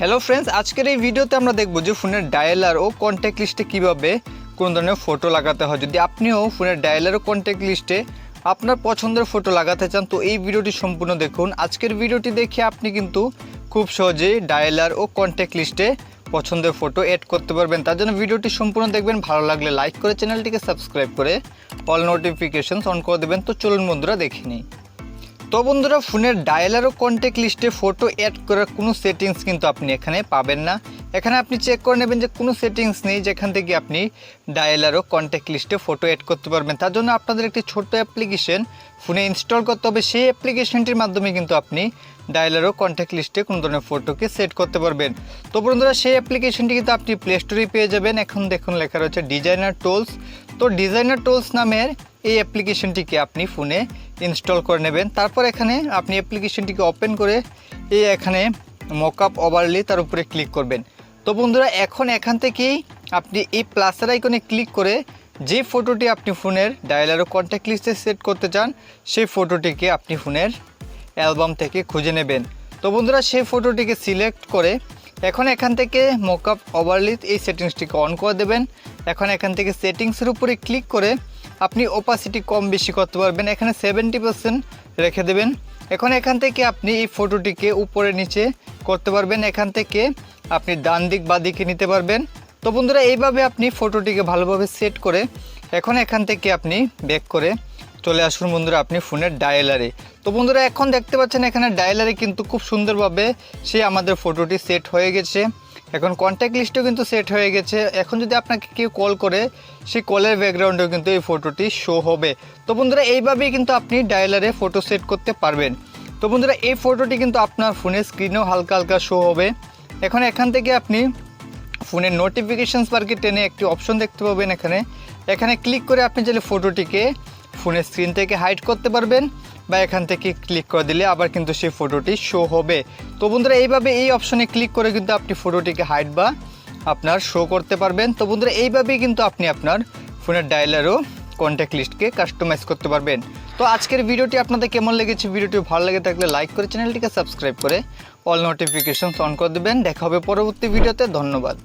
Hello friends আজকের এই ভিডিওতে আমরা দেখব যে ফোনের ডায়ালার ও কন্ট্যাক্ট লিস্টে কীভাবে কোন ধরনের ফটো লাগাতে হয়। যদি আপনিও ফোনের ডায়ালার ও কন্ট্যাক্ট লিস্টে আপনার পছন্দের ফটো লাগাতে চান, তো এই ভিডিওটি সম্পূর্ণ দেখুন। আজকের ভিডিওটি দেখে আপনি কিন্তু খুব সহজেই ডায়ালার ও কন্ট্যাক্ট লিস্টে পছন্দের ফটো অ্যাড করতে পারবেন। তার জন্য ভিডিওটি সম্পূর্ণ দেখবেন। ভালো লাগলে লাইক করে চ্যানেলটিকে সাবস্ক্রাইব করে অল নোটিফিকেশনস অন করে দেবেন। তো চলুন বন্ধুরা, দেখে নিই। তো বন্ধুরা, ফোনের ডায়ালারও কন্ট্যাক্ট লিস্টে ফটো অ্যাড করার কোনো সেটিংস কিন্তু আপনি এখানে পাবেন না। এখানে আপনি চেক করে নেবেন যে কোনো সেটিংস নেই যেখান থেকে আপনি ডায়ালারও কন্ট্যাক্ট লিস্টে ফটো অ্যাড করতে পারবেন। তার জন্য আপনাদের একটি ছোট্ট অ্যাপ্লিকেশন ফোনে ইনস্টল করতে হবে। সেই অ্যাপ্লিকেশনটির মাধ্যমে কিন্তু আপনি ডায়ালার ও কন্ট্যাক্ট লিস্টে কোনো ধরনের ফটোকে সেট করতে পারবেন। তো বন্ধুরা, সেই অ্যাপ্লিকেশনটি কিন্তু আপনি প্লে স্টোরে পেয়ে যাবেন। এখন দেখুন লেখা রয়েছে ডিজাইনার টুলস তো ডিজাইনার টুলস নামের এই অ্যাপ্লিকেশনটিকে আপনি ফোনে ইনস্টল করে নেবেন। তারপর এখানে আপনি অ্যাপ্লিকেশনটিকে ওপেন করে এই এখানে মকআপ ওভারলি তার উপরে ক্লিক করবেন। তো বন্ধুরা, এখন এখান থেকেই আপনি এই প্লাসের আইকনে ক্লিক করে যে ফটোটি আপনি ফোনের ডায়ালার ও কন্ট্যাক্ট লিস্টে সেট করতে চান, সেই ফটোটিকে আপনি ফোনের অ্যালবাম থেকে খুঁজে নেবেন। তো বন্ধুরা, সেই ফটোটিকে সিলেক্ট করে এখন এখান থেকে মকআপ ওভারলি এই সেটিংসটিকে অন করে দেবেন। এখন এখান থেকে সেটিংসের উপরে ক্লিক করে আপনি ওপাসিটি কম বেশি করতে পারবেন। এখানে সেভেন্টি পার্সেন্ট রেখে দেবেন। এখন এখান থেকে আপনি এই ফটোটিকে উপরে নিচে করতে পারবেন। এখান থেকে আপনি ডান দিক বা দিকে নিতে পারবেন। তো বন্ধুরা, এইভাবে আপনি ফটোটিকে ভালোভাবে সেট করে এখন এখান থেকে আপনি ব্যাক করে চলে আসুন বন্ধুরা, আপনি ফোনের ডায়ালারে তো বন্ধুরা, এখন দেখতে পাচ্ছেন এখানে ডায়ালারে কিন্তু খুব সুন্দরভাবে সে আমাদের ফটোটি সেট হয়ে গেছে। এখন কন্ট্যাক্ট লিস্টও কিন্তু সেট হয়ে গেছে। এখন যদি আপনাকে কেউ কল করে, সেই কলের ব্যাকগ্রাউন্ডেও কিন্তু এই ফটোটি শো হবে। তো বন্ধুরা, এইভাবেই কিন্তু আপনি ডায়ালারে ফটো সেট করতে পারবেন। তো বন্ধুরা, এই ফটোটি কিন্তু আপনার ফোনের স্ক্রিনেও হালকা হালকা শো হবে। এখন এখান থেকে আপনি ফোনের নোটিফিকেশানস বারকে টেনে একটি অপশন দেখতে পাবেন এখানে। এখানে ক্লিক করে আপনি চাইলে ফটোটিকে ফোনের স্ক্রিন থেকে হাইড করতে পারবেন বা এখান থেকে ক্লিক করে দিলে আবার কিন্তু সেই ফটোটি শো হবে। তো বন্ধুরা, এইভাবে এই অপশনে ক্লিক করে কিন্তু আপনি ফটোটিকে হাইড বা আপনার শো করতে পারবেন। তো বন্ধুরা, এইভাবেই কিন্তু আপনি আপনার ফোনের ডায়ালারও কন্ট্যাক্ট লিস্টকে কাস্টমাইজ করতে পারবেন। তো আজকের ভিডিওটি আপনাদের কেমন লেগেছে? ভিডিওটি ভালো লেগে থাকলে লাইক করে চ্যানেলটিকে সাবস্ক্রাইব করে অল নোটিফিকেশনস অন করে দেবেন। দেখা হবে পরবর্তী ভিডিওতে ধন্যবাদ।